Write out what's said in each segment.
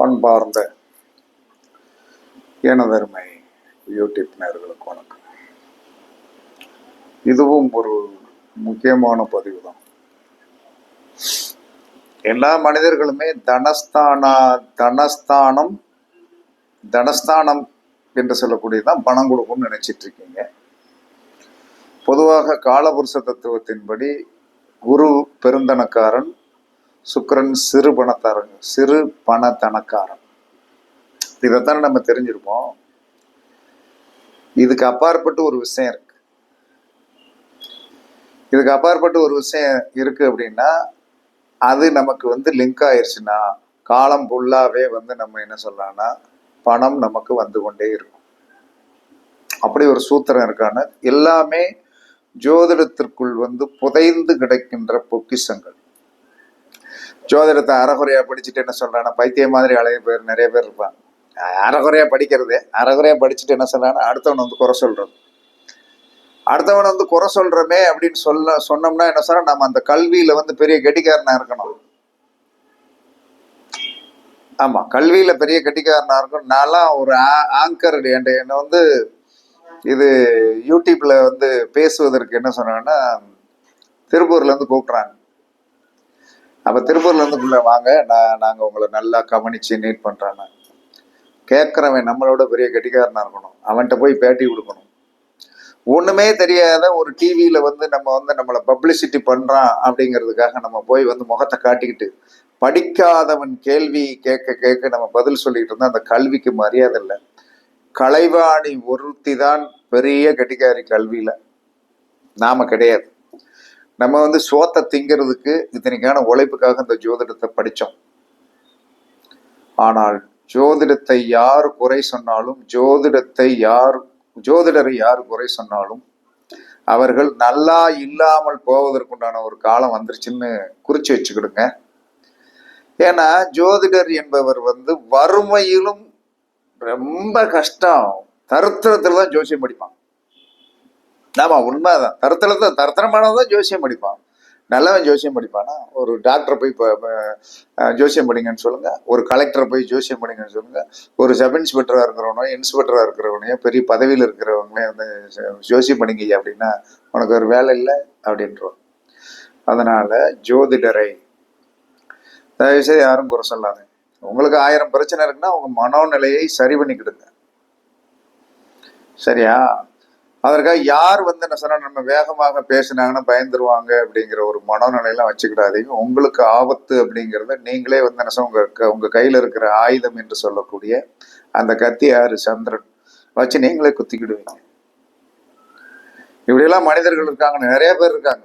பண்பார்ந்த எனதருமை யூடியூப் நேர்களுக்கு வணக்கம். இதுவும் ஒரு முக்கியமான பதிவு தான் எல்லா மனிதர்களுமே தனஸ்தானா தனஸ்தானம் தனஸ்தானம் என்று சொல்லக்கூடியதான் பணம் கொடுக்கும்னு நினைச்சிட்டு இருக்கீங்க பொதுவாக காலபுருஷ தத்துவத்தின்படி குரு பெருந்தனக்காரன் சுக்கரன் சிறு பணத்தாரங்க சிறு பணத்தனக்காரன். இதைத்தானே நம்ம தெரிஞ்சிருப்போம். இதுக்கு அப்பாற்பட்டு ஒரு விஷயம் இருக்கு. இதுக்கு அப்பாற்பட்டு ஒரு விஷயம் இருக்கு அப்படின்னா அது நமக்கு வந்து லிங்க் ஆயிடுச்சுன்னா காலம் ஃபுல்லாவே வந்து நம்ம என்ன சொல்லலாம்னா பணம் நமக்கு வந்து கொண்டே இருக்கும். அப்படி ஒரு சூத்திரம் இருக்கான எல்லாமே ஜோதிடத்திற்குள் வந்து புதைந்து கிடைக்கின்ற பொக்கிஷங்கள். ஜோதிடத்தை அறகுறையா படிச்சுட்டு என்ன சொல்றானா பைத்தியம் மாதிரி அழகு பேர் நிறைய பேர் இருப்பாங்க. அறகுறையா படிக்கிறது அறகுறையா படிச்சுட்டு என்ன சொல்றானா அடுத்தவன் வந்து குறை சொல்றது. அடுத்தவன் வந்து குறை சொல்றமே அப்படின்னு சொல்ல சொன்னோம்னா என்ன சொல்ற நம்ம அந்த கல்வியில வந்து பெரிய கெட்டிக்காரனா இருக்கணும். ஆமா கல்வியில பெரிய கெட்டிக்காரனா இருக்கணும். நான்லாம் ஒரு ஆங்கர் என்ன வந்து இது யூடியூப்ல வந்து பேசுவதற்கு என்ன சொன்னாங்கன்னா திருப்பூர்ல இருந்து கூப்பிட்றாங்க. அப்ப திருப்பூர்ல இருந்து உள்ள வாங்க நான் நாங்க உங்களை நல்லா கவனிச்சு நீட் பண்றேன் கேட்கறவன் நம்மளோட பெரிய கெட்டிக்காரனா இருக்கணும். அவன்கிட்ட போய் பேட்டி கொடுக்கணும். ஒண்ணுமே தெரியாத ஒரு டிவியில வந்து நம்ம வந்து நம்மளை பப்ளிசிட்டி பண்றான் அப்படிங்கிறதுக்காக நம்ம போய் வந்து முகத்தை காட்டிக்கிட்டு படிக்காதவன் கேள்வி கேட்க கேட்க நம்ம பதில் சொல்லிட்டு இருந்தா அந்த கல்விக்கு மரியாதை இல்லை. கலைவாணி ஒருத்தி தான் பெரிய கட்டிக்காரி கல்வியில. நாம கிடையாது. நம்ம வந்து சோத்தை திங்கிறதுக்கு இத்தனைக்கான உழைப்புக்காக இந்த ஜோதிடத்தை படித்தோம் ஆனால் ஜோதிடத்தை யார் குறை சொன்னாலும் ஜோதிடத்தை யார் ஜோதிடரை யார் குறை சொன்னாலும் அவர்கள் நல்லா இல்லாமல் போவதற்குண்டான ஒரு காலம் வந்துருச்சுன்னு குறிச்சு வச்சுக்கிடுங்க. ஏன்னா ஜோதிடர் என்பவர் வந்து வறுமையிலும் ரொம்ப கஷ்டம் தருத்திரத்தில் தான் ஜோசியம் படிப்பான். ஆமா உண்மைதான். தரத்தரமானவன் தான் ஜோசியம் படிப்பான். நல்லவன் ஜோசியம் படிப்பானா? ஒரு டாக்டரை போய் இப்போ ஜோசியம் படிங்கன்னு சொல்லுங்க. ஒரு கலெக்டரை போய் ஜோசியம் படிங்கன்னு சொல்லுங்க. ஒரு சப் இன்ஸ்பெக்டராக இருக்கிறவனோ இன்ஸ்பெக்டராக இருக்கிறவனையோ பெரிய பதவியில் இருக்கிறவங்களே வந்து ஜோசியம் படிங்க அப்படின்னா உனக்கு ஒரு வேலை இல்லை அப்படின்றோம் அதனால ஜோதிடரை தயவுசெய்து யாரும் குறை சொல்லாது உங்களுக்கு ஆயிரம் பிரச்சனை இருக்குன்னா உங்க மனோநிலையை சரி பண்ணிக்கிடுங்க. சரியா? அதற்காக யார் வந்து என்ன சொன்னா நம்ம வேகமாக பேசினாங்கன்னா பயந்துருவாங்க அப்படிங்கிற ஒரு மனோநிலையெல்லாம் வச்சுக்கிடாதீங்க. உங்களுக்கு ஆபத்து அப்படிங்கிறத நீங்களே வந்து என்ன உங்க உங்க கையில இருக்கிற ஆயுதம் என்று சொல்லக்கூடிய அந்த கத்தி யாரு? சந்திரன். வச்சு நீங்களே குத்திக்கிடுவீங்க. இப்படியெல்லாம் மனிதர்கள் இருக்காங்க நிறைய பேர் இருக்காங்க.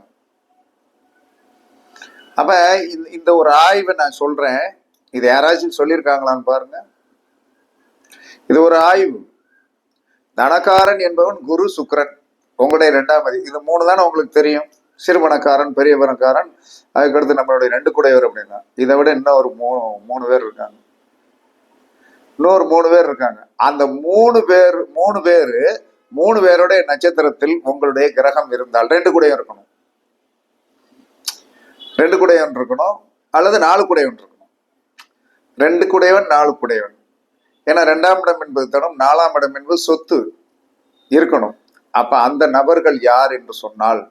அப்ப இந்த ஒரு ஆய்வை நான் சொல்றேன். இது யாராச்சும் சொல்லியிருக்காங்களான்னு பாருங்க. இது ஒரு ஆய்வு. தனக்காரன் என்பவன் குரு சுக்கரன். உங்களுடைய ரெண்டாம் மதி இது மூணு தானே உங்களுக்கு தெரியும். சிறுபணக்காரன் பெரியவனக்காரன் அதுக்கடுத்து நம்மளுடைய ரெண்டு குடையவர் அப்படின்னா இதை விட இன்னும் ஒரு மூணு மூணு பேர் இருக்காங்க. இன்னொரு மூணு பேர் இருக்காங்க. அந்த மூணு பேர் மூணு பேர் மூணு பேருடைய நட்சத்திரத்தில் உங்களுடைய கிரகம் இருந்தால் ரெண்டு குடையும் இருக்கணும். ரெண்டு குடையவன் இருக்கணும் அல்லது நாலு குடையவன் இருக்கணும். ரெண்டு குடையவன் நாலு குடையவன். ஏன்னா ரெண்டாம் இடம் என்பது தனம் நாலாம் இடம் என்பது சொத்து இருக்கணும். அப்ப அந்த நபர்கள் யார் என்று சொன்னால்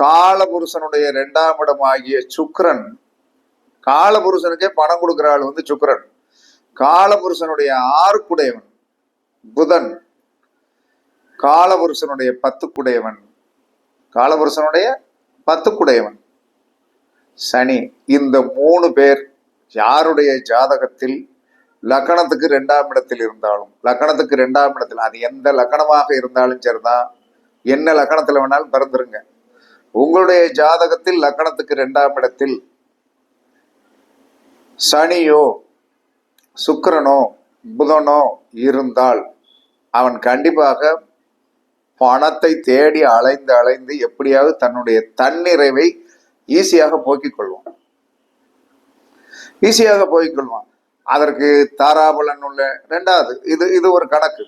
காலபுருஷனுடைய இரண்டாம் இடம் ஆகிய சுக்கரன். காலபுருஷனுக்கே பணம் கொடுக்கிற ஆள் வந்து சுக்கரன். காலபுருஷனுடைய ஆறுக்குடையவன் புதன். காலபுருஷனுடைய பத்துக்குடையவன் காலபுருஷனுடைய பத்துக்குடையவன். சனி இந்த மூணு பேர் யாருடைய ஜாதகத்தில் லக்கணத்துக்கு ரெண்டாம் இடத்தில் இருந்தாலும் லக்கணத்துக்கு ரெண்டாம் இடத்தில் அது எந்த லக்கணமாக இருந்தாலும் சரிதான் என்ன லக்கணத்தில் வேணாலும் பிறந்துருங்க உங்களுடைய ஜாதகத்தில் லக்கணத்துக்கு ரெண்டாம் இடத்தில் சனியோ சுக்கரனோ புதனோ இருந்தால் அவன் கண்டிப்பாக பணத்தை தேடி அலைந்து அலைந்து எப்படியாவது தன்னுடைய தன்னிறைவை ஈஸியாக போக்கிக் கொள்வான். ஈஸியாக போய்க்கொள்வான் அதற்கு தாராபலன் உள்ள ரெண்டாவது இது இது ஒரு கணக்கு.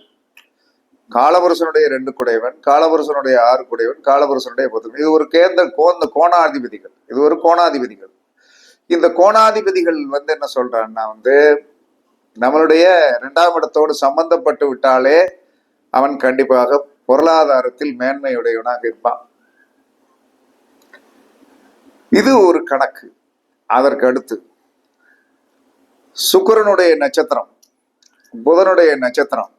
காலபுருஷனுடைய ரெண்டு குடைவன் காலபுருஷனுடைய ஆறு குடைவன் காலபுருஷனுடைய பத்து இது ஒரு கேந்திர கோந்த கோணாதிபதிகள். இது ஒரு கோணாதிபதிகள். இந்த கோணாதிபதிகள் வந்து என்ன சொல்றான்னா வந்து நம்மளுடைய இரண்டாம் இடத்தோடு சம்பந்தப்பட்டு விட்டாலே அவன் கண்டிப்பாக பொருளாதாரத்தில் மேன்மையுடையவனாக இருப்பான். இது ஒரு கணக்கு. அதற்கு அடுத்து சுக்கிரனுடைய நட்சத்திரம் புதனுடைய நட்சத்திரம்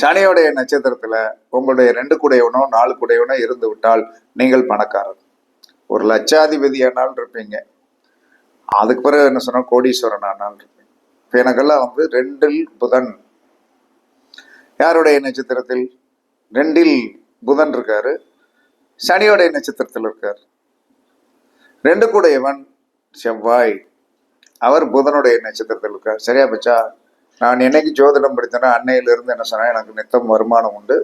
சனியுடைய நட்சத்திரத்துல உங்களுடைய ரெண்டு குடையவனோ நாலு குடையவனோ இருந்து விட்டால் நீங்கள் பணக்காரர். ஒரு லட்சாதிபதி ஆனாலும் இருப்பீங்க. அதுக்கு பிறகு என்ன சொன்னா கோடீஸ்வரன் ஆனாலும் இருப்பீங்க. இப்ப எனக்கெல்லாம் வந்து ரெண்டில் புதன். யாருடைய நட்சத்திரத்தில்? ரெண்டில் புதன் இருக்காரு. சனியோடைய நட்சத்திரத்தில் இருக்கார். ரெண்டு கூடையவன் செவ்வாய். அவர் புதனுடைய நட்சத்திரத்தில் இருக்கார். சரியா பச்சா? நான் என்னைக்கு ஜோதிடம் படித்தேனோ அன்னையிலிருந்து என்ன சொன்னால் எனக்கு நித்தம் வருமானம் உண்டு.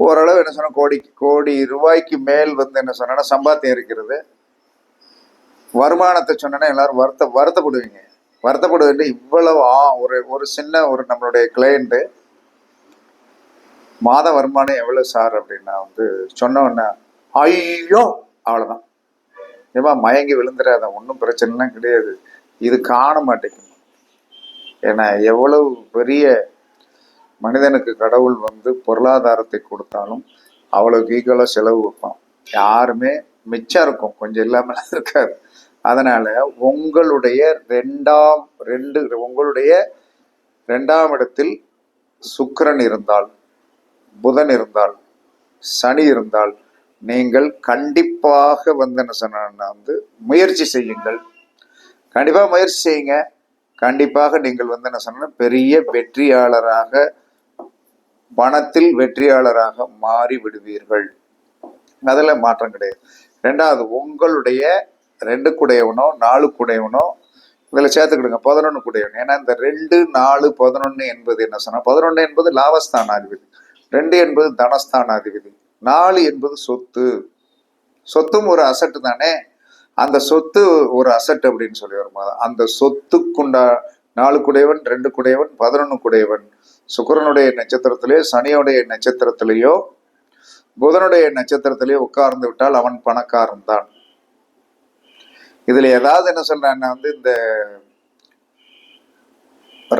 ஓரளவு என்ன சொன்னால் கோடி கோடி ரூபாய்க்கு மேல் வந்து என்ன சொன்னால் சம்பாத்தியம் இருக்கிறது. வருமானத்தை சொன்னேன்னா எல்லாரும் வருத்த வருத்தப்படுவீங்க. வருத்தப்படுவது இவ்வளவு ஆ ஒரு ஒரு சின்ன ஒரு நம்மளுடைய கிளையண்ட்டு மாத வருமானம் எவ்வளோ சார் அப்படின்னா வந்து சொன்னோன்னா ஐயோ! அவ்வளோதான் ஏமா மயங்கி விழுந்துடாத ஒன்றும் பிரச்சனைலாம் கிடையாது. இது காண மாட்டேங்குது. ஏன்னா எவ்வளவு பெரிய மனிதனுக்கு கடவுள் வந்து பொருளாதாரத்தை கொடுத்தாலும் அவ்வளவு ஈக்குவலாக செலவு வைப்பான். யாருமே மிச்சம் இருக்கும் கொஞ்சம் இல்லாமல் இருக்காது அதனால உங்களுடைய ரெண்டாம் ரெண்டு உங்களுடைய ரெண்டாம் இடத்தில் சுக்கரன் இருந்தால் புதன் இருந்தால் சனி இருந்தால் நீங்கள் கண்டிப்பாக வந்து என்ன சொன்னா வந்து முயற்சி செய்யுங்கள். கண்டிப்பாக முயற்சி செய்யுங்க. கண்டிப்பாக நீங்கள் வந்து என்ன சொன்னால் பெரிய வெற்றியாளராக பணத்தில் வெற்றியாளராக மாறி விடுவீர்கள். அதில் மாற்றம் கிடையாது. ரெண்டாவது உங்களுடைய ரெண்டு குடையவனோ நாலு குடையவனோ இதில் சேர்த்துக்கிடுங்க பதினொன்று குடையவன் ஏன்னா இந்த ரெண்டு நாலு பதினொன்று என்பது என்ன சொன்னால் பதினொன்று என்பது லாபஸ்தானாதிபதி ரெண்டு என்பது தனஸ்தானாதிபதி நாலு என்பது சொத்து. சொத்தும் ஒரு அசட்டு தானே? அந்த சொத்து ஒரு அசட் அப்படின்னு சொல்லி வரும்போது அந்த சொத்துக்குண்டா நாலு குடையவன் ரெண்டு குடையவன் பதினொன்று குடையவன். சுக்கிரனுடைய நட்சத்திரத்திலேயோ சனியுடைய நட்சத்திரத்திலேயோ புதனுடைய நட்சத்திரத்திலேயோ உட்கார்ந்து விட்டால் அவன் பணக்காரன் தான். இதுல ஏதாவது என்ன சொல்றான்னா வந்து இந்த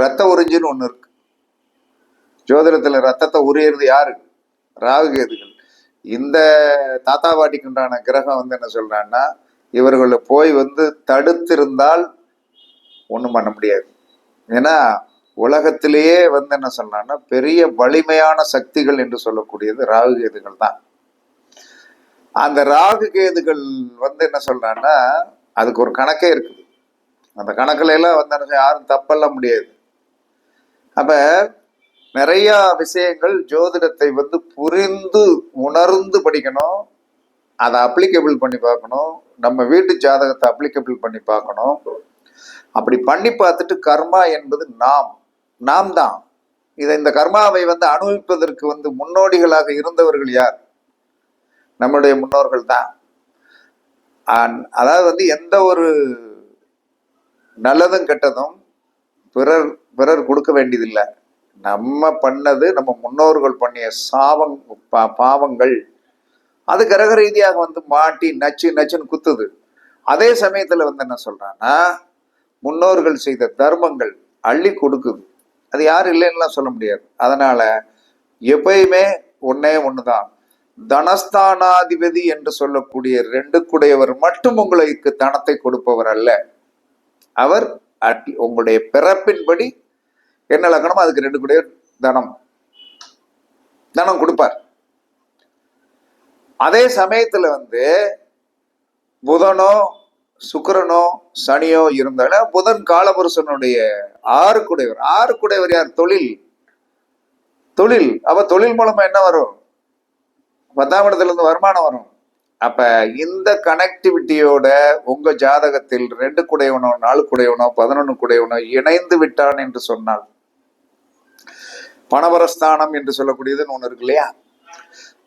ரத்த உறிஞ்சின்னு ஒண்ணு இருக்கு. ஜோதிடத்துல ரத்தத்தை உரியறது யாரு? ராகு கேதுகள். இந்த தாத்தா பாட்டிக்குண்டான கிரகம் வந்து என்ன சொல்றான்னா இவர்களை போய் வந்து தடுத்திருந்தால் ஒன்றும் பண்ண முடியாது. ஏன்னா உலகத்திலேயே வந்து என்ன சொல்லலாம்னா பெரிய வலிமையான சக்திகள் என்று சொல்லக்கூடியது ராகு கேதுகள் தான். அந்த ராகு கேதுகள் வந்து என்ன சொல்றான்னா அதுக்கு ஒரு கணக்கே இருக்குது. அந்த கணக்குல எல்லாம் வந்து என்ன யாரும் தப்பல்ல முடியாது. அப்ப நிறைய விஷயங்கள் ஜோதிடத்தை வந்து புரிந்து உணர்ந்து படிக்கணும். அதை அப்ளிகபிள் பண்ணி பார்க்கணும். நம்ம வீட்டு ஜாதகத்தை அப்ளிகபிள் பண்ணி பார்க்கணும். அப்படி பண்ணி பார்த்துட்டு கர்மா என்பது நாம். நாம் தான். இதை இந்த கர்மாவை வந்து அனுபவிப்பதற்கு வந்து முன்னோடிகளாக இருந்தவர்கள் யார்? நம்முடைய முன்னோர்கள் தான். அதாவது வந்து எந்த ஒரு நல்லதும் கெட்டதும் பிறர் பிறர் கொடுக்க வேண்டியதில்லை. நம்ம பண்ணது நம்ம முன்னோர்கள் பண்ணிய சாவங் பா- பாவங்கள். அது கிரக ரீதியாக வந்து மாட்டி நச்சு நச்சுன்னு குத்துது. அதே சமயத்தில் வந்து என்ன சொல்கிறான்னா முன்னோர்கள் செய்த தர்மங்கள் அள்ளி கொடுக்குது. அது யாரும் இல்லைன்னுலாம் சொல்ல முடியாது. அதனால எப்பயுமே ஒன்னே தான் தனஸ்தானாதிபதி என்று சொல்லக்கூடிய ரெண்டு குடையவர் மட்டும் உங்களுக்கு தனத்தை கொடுப்பவர் அல்ல. அவர் உங்களுடைய பிறப்பின்படி என்ன லக்கணமோ அதுக்கு ரெண்டு குடையவர் தனம். தனம் கொடுப்பார். அதே சமயத்துல வந்து புதனோ சுக்கிரனோ சனியோ இருந்தாலும் புதன் காலபுருஷனுடைய ஆறு குடைவர் ஆறு குடைவர் யார்? தொழில். தொழில். அப்ப தொழில் மூலமா என்ன வரும்? பத்தாம் இடத்துல இருந்து வருமானம் வரும். அப்ப இந்த கனெக்டிவிட்டியோட உங்க ஜாதகத்தில் ரெண்டு குடையவனோ நாலு குடையவனோ பதினொன்னு குடையவனோ இணைந்து விட்டான் என்று சொன்னால் பணவரஸ்தானம் என்று சொல்லக்கூடியதுன்னு ஒன்று இருக்கு இல்லையா?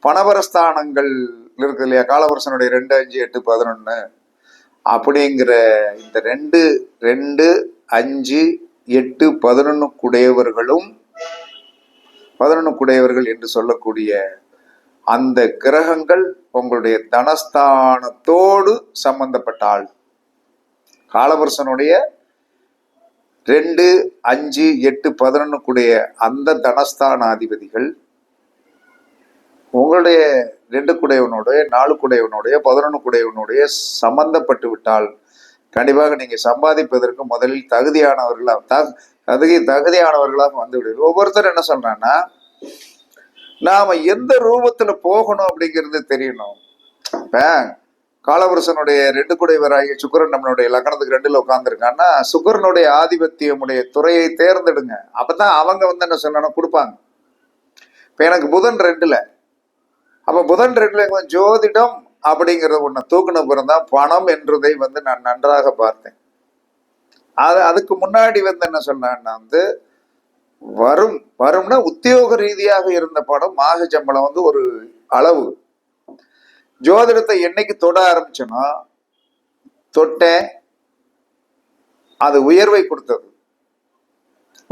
பணவரஸ்தானங்கள் இருக்கு இல்லையா? காலவரசனுடைய ரெண்டு அஞ்சு எட்டு பதினொன்று அப்படிங்கிற இந்த ரெண்டு ரெண்டு அஞ்சு எட்டு பதினொன்றுக்குடையவர்களும் குடையவர்களும் குடையவர்கள் என்று சொல்லக்கூடிய அந்த கிரகங்கள் உங்களுடைய தனஸ்தானத்தோடு சம்பந்தப்பட்டால் காலவரசனுடைய ரெண்டு அஞ்சு எட்டு பதினொன்னுக்குடைய அந்த தனஸ்தானாதிபதிகள் உங்களுடைய ரெண்டு குடையவனுடைய நாலு குடையவனுடைய பதினொன்று குடையவனுடைய சம்பந்தப்பட்டு விட்டால் கண்டிப்பாக நீங்கள் சம்பாதிப்பதற்கு முதலில் தகுதியானவர்களாக த- தகுதி தகுதியானவர்களாக வந்து விடுவீர்கள். ஒவ்வொருத்தர் என்ன சொல்றாங்கன்னா நாம் எந்த ரூபத்தில் போகணும் அப்படிங்கிறது தெரியணும். இப்போ காலபுருஷனுடைய ரெண்டு குடைவராகிய சுக்கரன் நம்மளுடைய லக்னத்துக்கு ரெண்டுல உட்காந்துருக்கான்னா சுக்கரனுடைய ஆதிபத்தியமுடைய துறையை தேர்ந்தெடுங்க. அப்பதான் அவங்க வந்து என்ன சொன்னா கொடுப்பாங்க. இப்ப எனக்கு புதன் ரெண்டுல. அப்ப புதன் ரெண்டுல ஜோதிடம் அப்படிங்கிறது ஒண்ணு தூக்குன பிறந்தான் பணம் என்றதை வந்து நான் நன்றாக பார்த்தேன். அது அதுக்கு முன்னாடி வந்து என்ன சொன்னான்னா வந்து வரும் வரும்னா உத்தியோக ரீதியாக இருந்த படம் மாக சம்பளம் வந்து ஒரு அளவு. ஜோதிடத்தை என்னைக்கு தொட ஆரம்பிச்சோன்னா தொட்டேன் அது உயர்வை கொடுத்தது.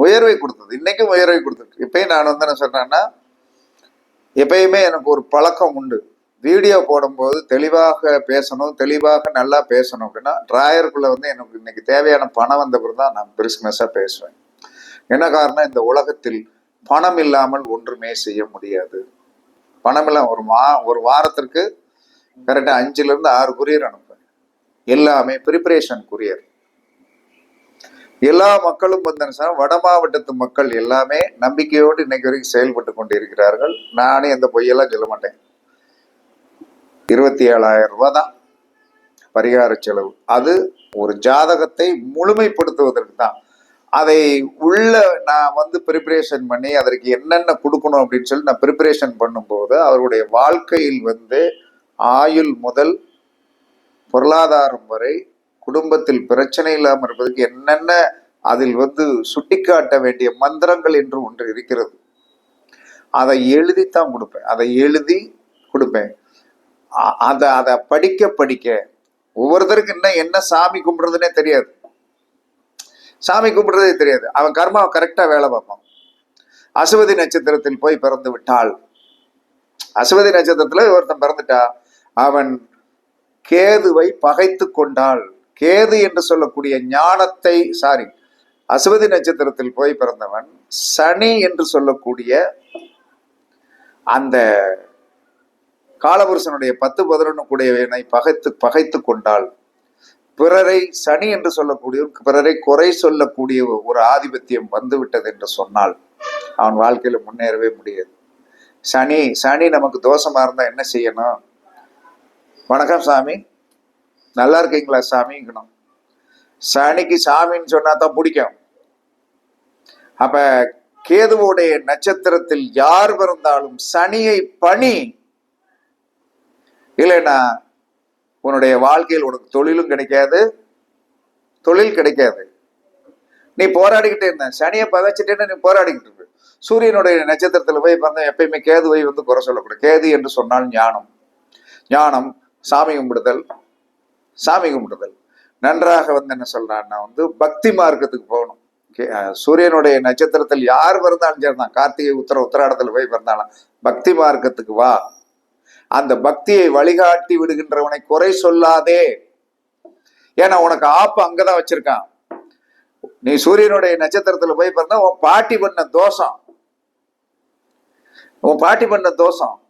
உயர்வை கொடுத்தது. இன்னைக்கும் உயர்வை கொடுத்தது இப்பயும் நான் வந்து என்ன சொன்னேன்னா எப்பயுமே எனக்கு ஒரு பழக்கம் உண்டு. வீடியோ போடும்போது தெளிவாக பேசணும் தெளிவாக நல்லா பேசணும் அப்படின்னா டிராயருக்குள்ள வந்து எனக்கு இன்னைக்கு தேவையான பணம் வந்த பிறகு தான் நான் பிரிஸ்னஸாக பேசுவேன். என்ன காரணம்? இந்த உலகத்தில் பணம் இல்லாமல் ஒன்றுமே செய்ய முடியாது. பணம் இல்லாம ஒரு மா ஒரு வாரத்திற்கு கரெக்டாக அஞ்சுலேருந்து ஆறு குரியர் அனுப்புவேன். எல்லாமே ப்ரிப்பரேஷன் குரியர் எல்லா மக்களும் வந்து வட மாவட்டத்து மக்கள் எல்லாமே நம்பிக்கையோடு இன்னைக்கு வரைக்கும் செயல்பட்டு கொண்டிருக்கிறார்கள். நானே அந்த பொய்யெல்லாம் சொல்ல மாட்டேன். இருபத்தி ஏழாயிரம் ரூபாய் தான் பரிகார செலவு. அது ஒரு ஜாதகத்தை முழுமைப்படுத்துவதற்கு தான். அதை உள்ள நான் வந்து ப்ரிப்பரேஷன் பண்ணி அதற்கு என்னென்ன கொடுக்கணும் அப்படின்னு சொல்லி நான் ப்ரிப்பரேஷன் பண்ணும்போது அவருடைய வாழ்க்கையில் வந்து ஆயுள் முதல் பொருளாதாரம் வரை குடும்பத்தில் பிரச்சனை இல்லாமல் இருப்பதற்கு என்னென்ன அதில் வந்து சுட்டிக்காட்ட வேண்டிய மந்திரங்கள் என்று ஒன்று இருக்கிறது. அதை எழுதித்தான் கொடுப்பேன். அதை எழுதி கொடுப்பேன். அதை அதை படிக்க படிக்க. ஒவ்வொருத்தருக்கு என்ன என்ன சாமி கும்பிடுறதுனே தெரியாது. சாமி கும்பிட்றதே தெரியாது. அவன் கர்மாவை கரெக்டாக வேலை பார்ப்பான். அசுவதி நட்சத்திரத்தில் போய் பிறந்து விட்டாள். அசுவதி நட்சத்திரத்தில் ஒருத்தன் பிறந்துட்டா. அவன் கேதுவை பகைத்து கொண்டாள். கேது என்று சொல்லக்கூடிய ஞானத்தை சாரி அசுவதி நட்சத்திரத்தில் போய் பிறந்தவன் சனி என்று சொல்லக்கூடிய அந்த காலபுருஷனுடைய பத்து பதினொன்று கூடியவனை பகைத்து பகைத்து கொண்டால் பிறரை சனி என்று சொல்லக்கூடிய பிறரை குறை சொல்லக்கூடிய ஒரு ஆதிபத்தியம் வந்துவிட்டது என்று சொன்னால் அவன் வாழ்க்கையில முன்னேறவே முடியாது. சனி சனி நமக்கு தோஷமா இருந்தா என்ன செய்யணும்? வணக்கம் சாமி. நல்லா இருக்கீங்களா சாமிங்கணும் சனிக்கு சாமின்னு சொன்னா தான் பிடிக்கும். அப்ப கேதுவோடைய நட்சத்திரத்தில் யார் பிறந்தாலும் சனியை பணி. இல்லைன்னா உன்னுடைய வாழ்க்கையில் உனக்கு தொழிலும் கிடைக்காது தொழில் கிடைக்காது. நீ போராடிக்கிட்டே இருந்த சனியை பதச்சிட்டேன்னு நீ போராடிக்கிட்டு இருக்க. சூரியனுடைய நட்சத்திரத்தில் போய் பிறந்த எப்பயுமே கேதுவை வந்து குறை சொல்லக்கூடாது. கேது என்று சொன்னால் ஞானம். ஞானம் சாமி கும்பிடுதல் சாமி கும்பிடுதல். நன்றாக வந்து என்ன சொல்றான்னா வந்து பக்தி மார்க்கத்துக்கு போகணும். கே- சூரியனுடைய நட்சத்திரத்தில் யார் பிறந்தாலும் சரிதான். கார்த்திகை உத்தர உத்தராடத்தில் போய் பிறந்தாலும். பக்தி மார்க்கத்துக்கு வா. அந்த பக்தியை வழிகாட்டி விடுகின்றவனை குறை சொல்லாதே. ஏன்னா உனக்கு ஆப்பு அங்கதான் வச்சிருக்கான். நீ சூரியனுடைய நட்சத்திரத்துல போய் பிறந்தா உன் பாட்டி பண்ண தோஷம். உன் பாட்டி பண்ண தோஷம்.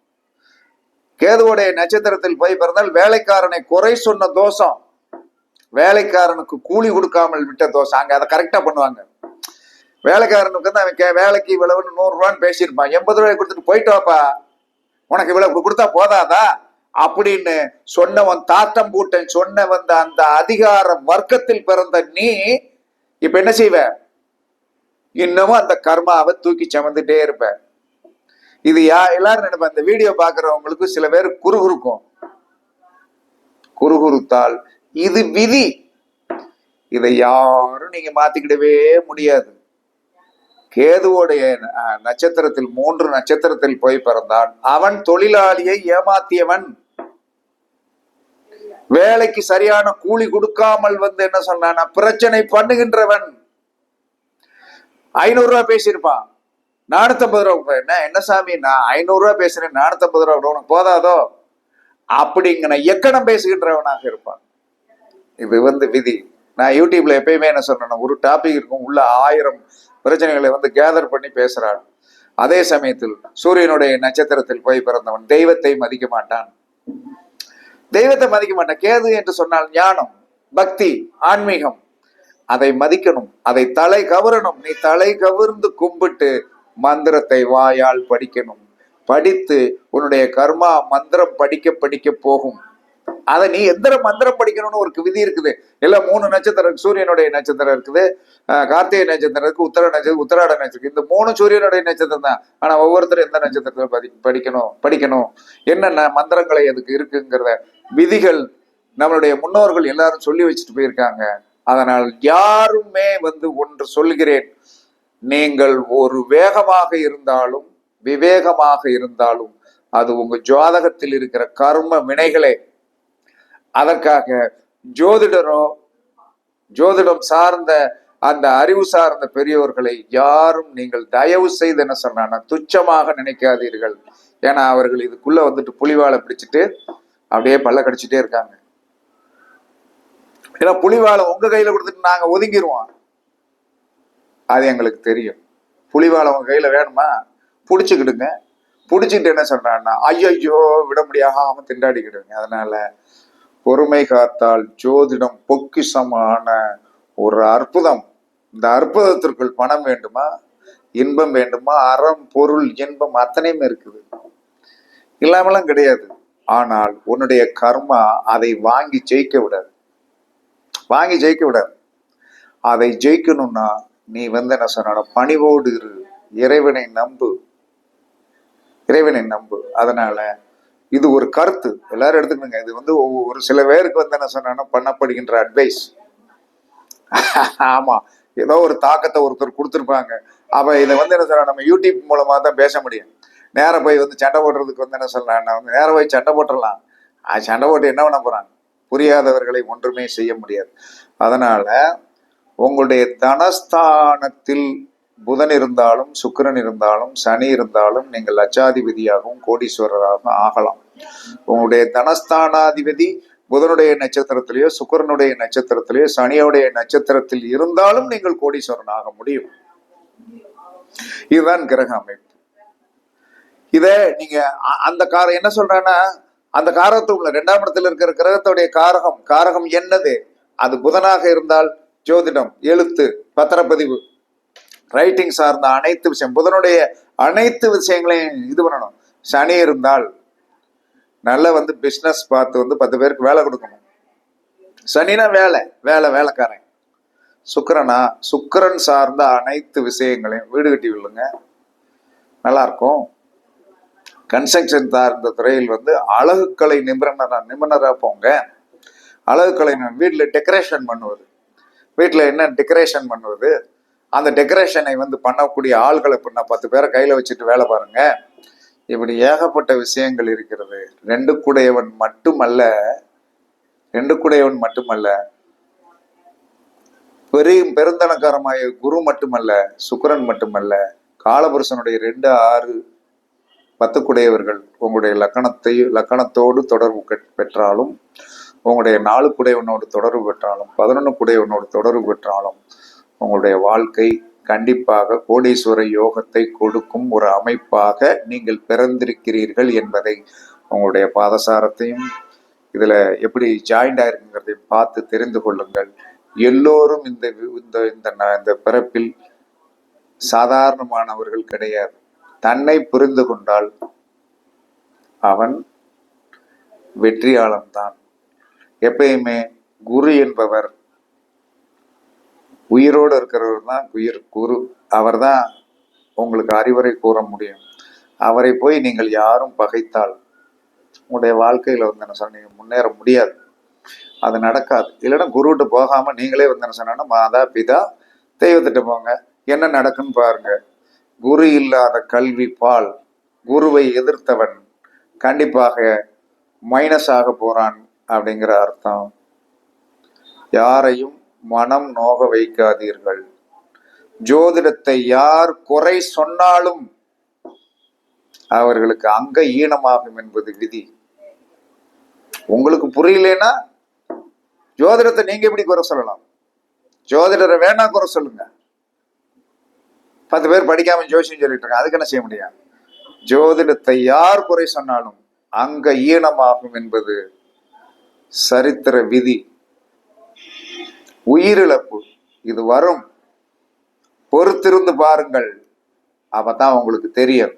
கேதுவுடைய நட்சத்திரத்தில் போய் பிறந்தால் வேலைக்காரனை குறை சொன்ன தோஷம். வேலைக்காரனுக்கு கூலி கொடுக்காமல் விட்ட தோஷம். அங்க அதை கரெக்டா பண்ணுவாங்க. வேலைக்காரனுக்கு வந்து அவன் கே- வேலைக்கு இவ்வளவுன்னு நூறு ரூபான்னு பேசியிருப்பான். எண்பது ரூபாய் கொடுத்துட்டு போயிட்டு வாப்பா. உனக்கு இவ்வளவு கொடுத்தா போதாதா? அப்படின்னு சொன்னவன் தாத்தம் பூட்டன் சொன்ன வந்த அந்த அதிகார வர்க்கத்தில் பிறந்த நீ இப்ப என்ன செய்வ? இன்னமும் அந்த கர்மாவை தூக்கி சமந்துட்டே இருப்பேன் இது யா எல்லாரும் நினைப்ப இந்த வீடியோ பாக்குறவங்களுக்கு சில பேர் குறுகுறுக்கும். குறுகுறுத்தால் இது விதி. இதை யாரும் நீங்க மாத்திக்கிடவே முடியாது. கேதுவோடைய நட்சத்திரத்தில் மூன்று நட்சத்திரத்தில் போய் பிறந்தான். அவன் தொழிலாளியை ஏமாத்தியவன். வேலைக்கு சரியான கூலி கொடுக்காமல் வந்து என்ன சொன்னான் பிரச்சனை பண்ணுகின்றவன். ஐநூறு ரூபாய் பேசியிருப்பான். நானூத்தம்பது ரூபா என்ன என்ன சாமி நான் ஐநூறு பேசுகிறேன் பேசுறேன் நானூத்தம்பது ரூபா உனக்கு போதாதோ? அப்படிங்கிற எக்கணம் பேசுகின்றவனாக இருப்பான். இது வந்து விதி. நான் யூடியூப்ல எப்பயுமே என்ன சொல்றேன்னா ஒரு டாபிக் இருக்கும் உள்ள ஆயிரம் பிரச்சனைகளை வந்து கேதர் பண்ணி பேசுறாள் அதே சமயத்தில் சூரியனுடைய நட்சத்திரத்தில் போய் பிறந்தவன் தெய்வத்தை மதிக்க மாட்டான். தெய்வத்தை மதிக்க மாட்டான். கேது என்று சொன்னால் ஞானம் பக்தி ஆன்மீகம். அதை மதிக்கணும் அதை தலை கவரணும். நீ தலை கவிர்ந்து கும்பிட்டு மந்திரத்தை வாயால் படிக்கணும். படித்து உன்னுடைய கர்மா மந்திரம் படிக்க படிக்க போகும். அதை நீ எந்த மந்திரம் படிக்கணும்னு ஒரு விதி இருக்குது. எல்லாம் மூணு நட்சத்திரம் சூரியனுடைய நட்சத்திரம் இருக்குது கார்த்திகை நட்சத்திரம் இருக்கு உத்தர நட்சத்திரம் உத்தராட நட்சத்திரம் இந்த மூணு சூரியனுடைய நட்சத்திரம் தான். ஆனா ஒவ்வொருத்தரும் எந்த நட்சத்திரத்துல படி படிக்கணும் படிக்கணும்? என்னென்ன மந்திரங்களை அதுக்கு இருக்குங்கிறத விதிகள் நம்மளுடைய முன்னோர்கள் எல்லாரும் சொல்லி வச்சுட்டு போயிருக்காங்க. அதனால் யாருமே வந்து ஒன்று சொல்கிறேன். நீங்கள் ஒரு வேகமாக இருந்தாலும் விவேகமாக இருந்தாலும் அது உங்க ஜாதகத்தில் இருக்கிற கர்ம வினைகளே. அதற்காக ஜோதிடரோ ஜோதிடம் சார்ந்த அந்த அறிவு சார்ந்த பெரியோர்களை யாரும் நீங்கள் தயவு செய்து என்ன சொன்னா துச்சமாக நினைக்காதீர்கள். ஏன்னா அவர்கள் இதுக்குள்ள வந்துட்டு புலிவாலை பிடிச்சிட்டு அப்படியே பல்ல கடிச்சிட்டே இருக்காங்க. ஏன்னா புலிவாலை உங்க கையில கொடுத்துட்டு நாங்க ஒதுங்கிடுவோம் அது எங்களுக்கு தெரியும். புலிவாலை உங்க கையில வேணுமா? பிடிச்சிக்கிடுங்க. பிடிச்சிக்கிட்டு என்ன சொல்றான்னா ஐயோ விட முடியாம திண்டாடிக்கிடுங்க. அதனால பொறுமை காத்தால் ஜோதிடம் பொக்கிஷமான ஒரு அற்புதம். இந்த அற்புதத்திற்குள் பணம் வேண்டுமா? இன்பம் வேண்டுமா? அறம் பொருள் இன்பம் அத்தனையும் இருக்குது. இல்லாமலாம் கிடையாது. ஆனால் உன்னுடைய கர்மா அதை வாங்கி ஜெயிக்க விடாது. வாங்கி ஜெயிக்க விடாது. அதை ஜெயிக்கணும்னா நீ வந்து என்ன சொன்னாலும் பணிவோடு இரு. இறைவனை நம்பு. இறைவனை நம்பு. அதனால இது ஒரு கருத்து. எல்லாரும் எடுத்துக்கணுங்க. இது வந்து ஒவ்வொரு- ஒரு சில பேருக்கு வந்து என்ன சொன்னா பண்ணப்படுகின்ற அட்வைஸ் ஆமா. ஏதோ ஒரு தாக்கத்தை ஒருத்தர் கொடுத்துருப்பாங்க. அப்ப இதை வந்து என்ன சொல்ற நம்ம யூடியூப் மூலமா தான் பேச முடியும். நேரம் போய் வந்து சண்டை போடுறதுக்கு வந்து என்ன சொல்லலாம் நான் வந்து நேரம் போய் சண்டை போட்டுடலாம் சண்டை போட்டு என்ன பண்ண போறாங்க? புரியாதவர்களை ஒன்றுமே செய்ய முடியாது. அதனால உங்களுடைய தனஸ்தானத்தில் புதன் இருந்தாலும் சுக்கிரன் இருந்தாலும் சனி இருந்தாலும் நீங்கள் லட்சாதிபதியாகவும் கோடீஸ்வரராகவும் ஆகலாம். உங்களுடைய தனஸ்தானாதிபதி புதனுடைய நட்சத்திரத்திலேயோ சுக்கிரனுடைய நட்சத்திரத்திலேயோ சனியோடைய நட்சத்திரத்தில் இருந்தாலும் நீங்கள் கோடீஸ்வரன் ஆக முடியும். இதுதான் கிரக அமைப்பு. இத நீங்க அந்த காரம் என்ன சொல்றேன்னா அந்த காரகத்துக்குள்ள ரெண்டாம் இடத்துல இருக்கிற கிரகத்துடைய காரகம் காரகம் என்னது? அது புதனாக இருந்தால் ஜோதிடம் எழுத்து பத்திரப்பதிவு ரைட்டிங் சார்ந்த அனைத்து விஷயம் புதனுடைய அனைத்து விஷயங்களையும் இது பண்ணணும். சனி இருந்தால் நல்ல வந்து பிஸ்னஸ் பார்த்து வந்து பத்து பேருக்கு வேலை கொடுக்கணும். சனினா வேலை வேலை வேலைக்காரன். சுக்கரனா சுக்கரன் சார்ந்த அனைத்து விஷயங்களையும் வீடு கட்டி விழுங்க நல்லா இருக்கும் கன்ஸ்ட்ரக்ஷன் சார்ந்த துறையில் வந்து அழகுக்கலை நிபுணராக நிபுணராக போங்க. அழகுக்கலை வீட்டில் டெக்கரேஷன் பண்ணுவது வீட்டில் என்ன டெக்கரேஷன் பண்ணுவது? அந்த டெக்கரேஷனை வந்து பண்ணக்கூடிய ஆள்களை நான் பத்து பேரை கையில் வச்சுட்டு வேலை பாருங்க. இப்படி ஏகப்பட்ட விஷயங்கள் இருக்கிறது. ரெண்டு கூடையவன் மட்டுமல்ல ரெண்டு கூடையவன் மட்டுமல்ல பெரிய பெருந்தனக்காரமாய குரு மட்டுமல்ல சுக்கரன் மட்டுமல்ல காலபுருஷனுடைய ரெண்டு ஆறு பத்துக்குடையவர்கள் உங்களுடைய லக்கணத்தை லக்கணத்தோடு தொடர்பு பெற்- பெற்றாலும் உங்களுடைய நாலு குடையவனோடு தொடர்பு பெற்றாலும் பதினொன்று குடையவனோடு தொடர்பு பெற்றாலும் உங்களுடைய வாழ்க்கை கண்டிப்பாக கோடீஸ்வர யோகத்தை கொடுக்கும் ஒரு அமைப்பாக நீங்கள் பிறந்திருக்கிறீர்கள் என்பதை உங்களுடைய பாதசாரத்தையும் இதில் எப்படி ஜாயிண்ட் ஆயிருக்குங்கிறதையும் பார்த்து தெரிந்து கொள்ளுங்கள். எல்லோரும் இந்த வி- இந்த இந்த இந்த பிறப்பில் சாதாரணமானவர்கள் கிடையாது. தன்னை புரிந்து கொண்டால் அவன் வெற்றியாளன் தான். எப்பயுமே குரு என்பவர் உயிரோடு இருக்கிறவர் தான் உயிர் குரு. அவர்தான் உங்களுக்கு அறிவுரை கூற முடியும். அவரை போய் நீங்கள் யாரும் பகைத்தால் உங்களுடைய வாழ்க்கையில வந்து என்ன சொன்னீங்க முன்னேற முடியாது. அது நடக்காது. இல்லைன்னா குருவிட்டு போகாம நீங்களே வந்து என்ன சொன்னா மாதா பிதா தெய்வத்திட்ட போங்க. என்ன நடக்குன்னு பாருங்க. குரு இல்லாத கல்வி பால் குருவை எதிர்த்தவன் கண்டிப்பாக மைனஸ் ஆக போறான். அப்படிங்கிற அர்த்தம். யாரையும் மனம் நோக வைக்காதீர்கள். ஜோதிடத்தை யார் குறை சொன்னாலும் அவர்களுக்கு அங்க ஈனமாகும் என்பது விதி. உங்களுக்கு புரியலனா? ஜோதிடத்தை நீங்க எப்படி குறை சொல்லலாம்? ஜோதிடரை வேணா குறை சொல்லுங்க. பத்து பேர் படிக்காம ஜோசியம் சொல்லிட்டு இருக்காங்க. அதுக்கு என்ன செய்ய முடியும்? ஜோதிடத்தை யார் குறை சொன்னாலும் அங்க ஈனமாகும் என்பது சரித்திர விதி. உயிரிழப்பு. இது வரும். பொறுத்திருந்து பாருங்கள். அப்பதான் உங்களுக்கு தெரியும்.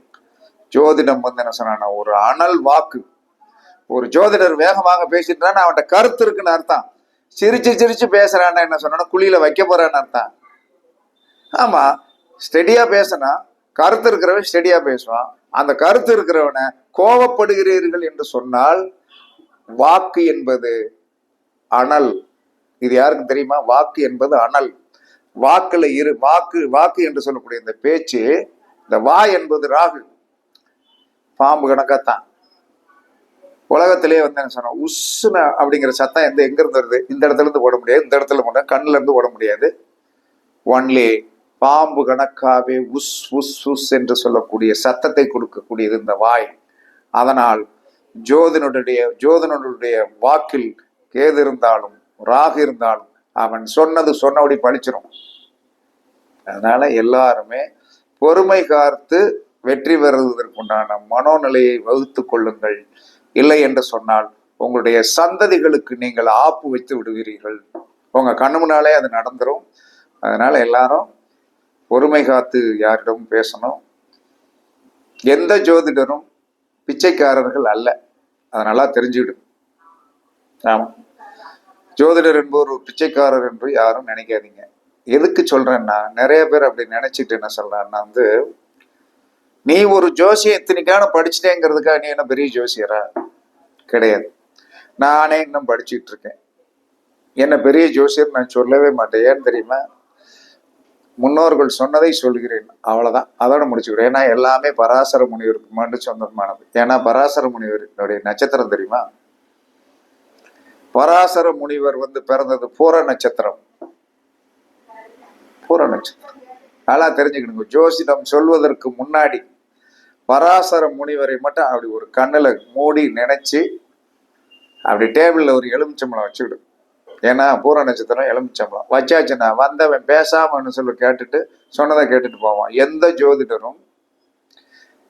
ஜோதிடம் வந்து என்ன சொன்னா ஒரு அனல் வாக்கு. ஒரு ஜோதிடர் வேகமாக பேசிட்டான்னு அவன்கிட்ட கருத்து இருக்குன்னு அர்த்தம். சிரிச்சு சிரிச்சு பேசுறான்னா என்ன சொன்னா குழியில வைக்க போறான்னு அர்த்தம். ஆமா ஸ்டெடியா பேசினா கருத்து இருக்கிறவன் ஸ்டெடியா பேசுவான். அந்த கருத்து இருக்கிறவனை கோவப்படுகிறீர்கள் என்று சொன்னால் வாக்கு என்பது அனல். இது யாருக்கு தெரியுமா? வாக்கு என்பது அனல். வாக்குல இரு வாக்கு வாக்கு என்று சொல்லக்கூடிய இந்த பேச்சு இந்த வா என்பது ராகு. பாம்பு கணக்காத்தான். உலகத்திலே வந்து என்ன சொன்னோம்? உஸ்ஸுன அப்படிங்கிற சத்தம் எந்த எங்க இருந்து வருது? இந்த இடத்துல இருந்து ஓட முடியாது. இந்த இடத்துல போட கண்ணுல இருந்து ஓட முடியாது. ஒன்லி பாம்பு கணக்காவே உஸ் உஸ் உஸ் என்று சொல்லக்கூடிய சத்தத்தை கொடுக்கக்கூடியது இந்த வாய். அதனால் ஜோதனுடைய ஜோதனுடைய வாக்கில் கேது இருந்தாலும் ராகு இருந்தாலும் அவன் சொன்னது சொன்னபடி பழிச்சிரும். அதனால எல்லாருமே பொறுமை காத்து வெற்றி பெறுவதற்குண்டான மனோநிலையை வகுத்து கொள்ளுங்கள். இல்லை என்று சொன்னால் உங்களுடைய சந்ததிகளுக்கு நீங்கள் ஆப்பு வைத்து விடுவீர்கள். உங்க கண்ணு முன்னாலே அது நடந்துரும். அதனால எல்லாரும் பொறுமை காத்து யாரிடமும் பேசணும். எந்த ஜோதிடரும் பிச்சைக்காரர்கள் அல்ல. அதை நல்லா தெரிஞ்சுக்கிடும் ஆமாம் ஜோதிடர் என்பவர் ஒரு பிச்சைக்காரர் என்று யாரும் நினைக்காதீங்க. எதுக்கு சொல்றேன்னா நிறைய பேர் அப்படி நினைச்சிட்டு என்ன சொல்றான்னா வந்து நீ ஒரு ஜோசியம் இத்தனைக்கான படிச்சுட்டேங்கிறதுக்காக நீ என்ன பெரிய ஜோசியரா? கிடையாது. நானே இன்னும் படிச்சுட்டு இருக்கேன். என்ன பெரிய ஜோசியர் நான் சொல்லவே மாட்டேன். ஏன்னு தெரியுமா? முன்னோர்கள் சொன்னதை சொல்கிறேன். அவ்வளவுதான். அதோட முடிச்சுக்கிறேன். ஏன்னா எல்லாமே பராசர முனிவருக்கு மட்டும் சொந்தமானது. ஏன்னா பராசர முனிவருடைய நட்சத்திரம் தெரியுமா? பராசர முனிவர் வந்து பிறந்தது பூர நட்சத்திரம். பூர நட்சத்திரம். நல்லா தெரிஞ்சுக்கணுங்க. ஜோசிடம் சொல்வதற்கு முன்னாடி பராசர முனிவரை மட்டும் அப்படி ஒரு கண்ணில் மூடி நினைச்சு அப்படி டேபிளில் ஒரு எலுமிச்சம்பளம் வச்சுக்கிடும் ஏன்னா பூர நட்சத்திரம் எலுமிச்சம்பளம் வச்சாச்சுன்னா வந்தவன் பேசாமன்னு சொல்லி கேட்டுட்டு சொன்னதை கேட்டுட்டு போவான். எந்த ஜோதிடரும்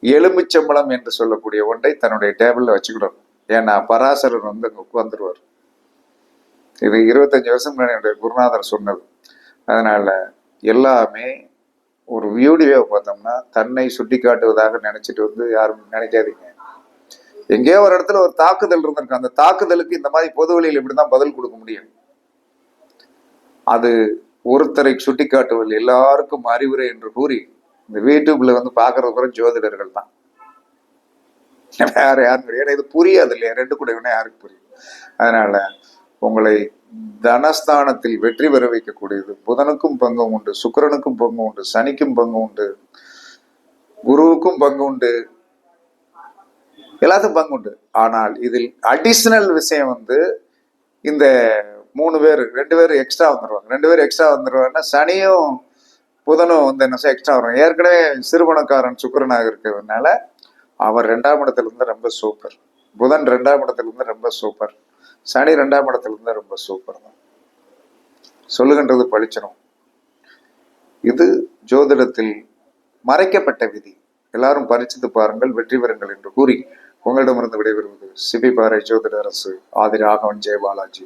எலுமிச்சம்பளம் என்று சொல்லக்கூடிய ஒன்றை தன்னுடைய டேபிளில் வச்சுக்கிடணும் ஏன்னா பராசரர் வந்து அங்க உட்காந்துருவார் இது இருபத்தஞ்சு வருஷம் முன்னாடி என்னுடைய குருநாதர் சொன்னது. அதனால எல்லாமே ஒரு வீடியோவை பார்த்தோம்னா தன்னை சுட்டி காட்டுவதாக நினைச்சிட்டு வந்து யாரும் நினைக்காதீங்க. எங்கேயோ ஒரு இடத்துல ஒரு தாக்குதல் இருந்திருக்கு. அந்த தாக்குதலுக்கு இந்த மாதிரி பொது வழியில் இப்படி தான் பதில் கொடுக்க முடியும். அது ஒருத்தரை சுட்டி காட்டுவதில் எல்லாருக்கும் அறிவுரை என்று கூறி இந்த யூடியூப்ல வந்து பாக்குறது கூட ஜோதிடர்கள் தான். வேற யாரும் கிடையாது. இது புரியாது இல்லையா? ரெண்டு கூட வேணா யாருக்கு புரியும்? அதனால உங்களை தனஸ்தானத்தில் வெற்றி பெற வைக்கக்கூடியது. புதனுக்கும் பங்கு உண்டு சுக்கரனுக்கும் பங்கு உண்டு சனிக்கும் பங்கு உண்டு குருவுக்கும் பங்கு உண்டு எல்லாத்துக்கும் பங்கு உண்டு. ஆனால் இதில் அடிஷனல் விஷயம் வந்து இந்த மூணு பேர் ரெண்டு பேர் எக்ஸ்ட்ரா வந்துடுவாங்க ரெண்டு பேர் எக்ஸ்ட்ரா வந்துடுவாங்கன்னா சனியும் புதனும் வந்து என்ன எக்ஸ்ட்ரா வரும் ஏற்கனவே சிறுபணக்காரன் சுக்கரனாக இருக்கிறதுனால அவர் ரெண்டாம் இடத்துலேருந்து ரொம்ப சூப்பர் புதன் ரெண்டாம் இடத்துலேருந்து ரொம்ப சூப்பர் சனி ரெண்டாம் இடத்துலேருந்து ரொம்ப சூப்பர் தான். சொல்லுகின்றது பழிச்சிடும் இது ஜோதிடத்தில் மறைக்கப்பட்ட விதி. எல்லாரும் பரிச்சித்து பாருங்கள் வெற்றி பெறுங்கள் என்று கூறி உங்களிடமிருந்து விடைபெறுவது சிபி பாறை ஜோதிட அரசு ஆதி ஆகவன் ஜெயபாலாஜி.